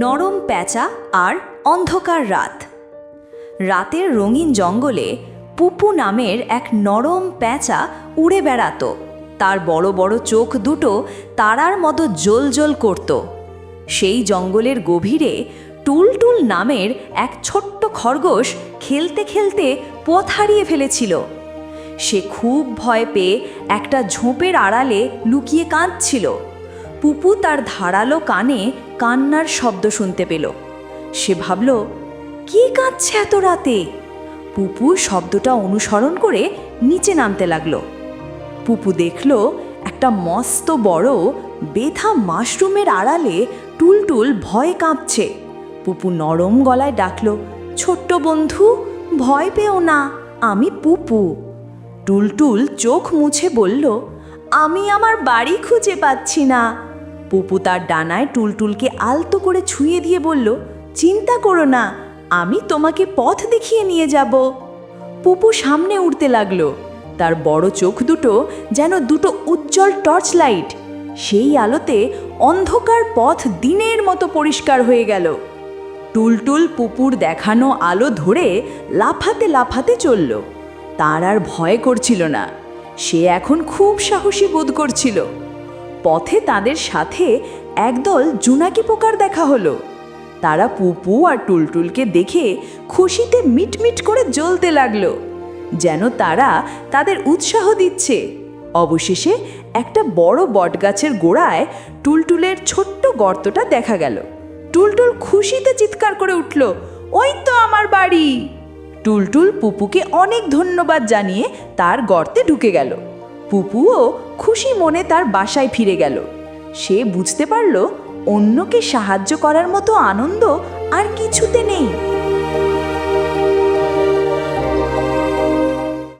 নরম প্যাঁচা আর অন্ধকার রাত। রাতের রঙিন জঙ্গলে পুপু নামের এক নরম প্যাঁচা উড়ে বেড়াতো। তার বড় বড় চোখ দুটো তারার মতো জ্বলজ্বল করত। সেই জঙ্গলের গভীরে টুলটুল নামের এক ছোট্ট খরগোশ খেলতে খেলতে পথ হারিয়ে ফেলেছিল। সে খুব ভয় পেয়ে একটা ঝোপের আড়ালে লুকিয়ে কাঁদছিল। পুপু তার ধারালো কানে কান্নার শব্দ শুনতে পেল। সে ভাবল, কি কাঁদছে এত রাতে? পুপু শব্দটা অনুসরণ করে নিচে নামতে লাগল। পুপু দেখল, একটা মস্ত বড় বেথা মাশরুমের আড়ালে টুলটুল ভয় কাঁপছে। পুপু নরম গলায় ডাকল, ছোট্ট বন্ধু, ভয় পেও না, আমি পুপু। টুলটুল চোখ মুছে বলল, আমি আমার বাড়ি খুঁজে পাচ্ছি না। পুপু তার ডানায় টুলটুলকে আলতো করে ছুঁয়ে দিয়ে বলল, চিন্তা করো না, আমি তোমাকে পথ দেখিয়ে নিয়ে যাব। পুপু সামনে উঠতে লাগল। তার বড় চোখ দুটো যেন দুটো উজ্জ্বল টর্চ লাইট সেই আলোতে অন্ধকার পথ দিনের মতো পরিষ্কার হয়ে গেল। টুলটুল পুপুর দেখানো আলো ধরে লাফাতে লাফাতে চলল। তার আর ভয় করছিল না। সে এখন খুব সাহসী বোধ করছিল। পথে তাদের সাথে একদল জুনাকি পোকার দেখা হলো। তারা পুপু আর টুলটুলকে দেখে খুশিতে মিটমিট করে জ্বলতে লাগল, যেন তারা তাদের উৎসাহ দিচ্ছে। অবশেষে একটা বড় বটগাছের গোড়ায় টুলটুলের ছোট্ট গর্তটা দেখা গেল। টুলটুল খুশিতে চিৎকার করে উঠল, ওই তো আমার বাড়ি! টুলটুল পুপুকে অনেক ধন্যবাদ জানিয়ে তার গর্তে ঢুকে গেল। পুপুও খুশি মনে তার বাসায় ফিরে গেল। সে বুঝতে পারল অন্যকে সাহায্য করার মতো আনন্দ আর কিছুতে নেই।